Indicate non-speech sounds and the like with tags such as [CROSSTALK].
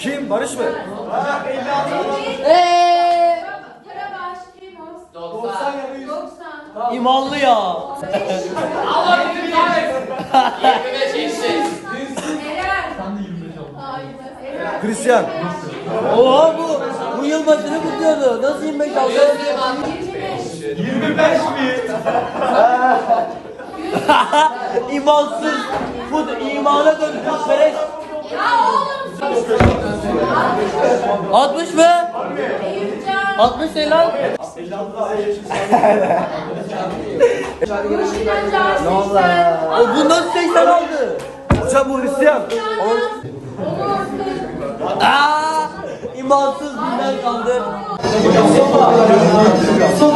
Kim? Barış mı? Eee. Karabaş, Kimos, 90. 90. İmanlı ya. Allah bilir bilir. 25 eksi. Eren. Hayır. Eren. Christian. Oha bu. Bu yılbaşını kutluyordu. Nasıl 25 aldı? 25. 25 mi? [LAUGHS] İmansız. Bu imana döndü. Perez. Ya oğlum. 60 mı? Eyüpcan. 60 ne lan? Ne oldu? O bu nasıl 80 aldı? Hocam bu Hristiyan. Onu attı. Aa! İmansız bizden kaldı. Soba.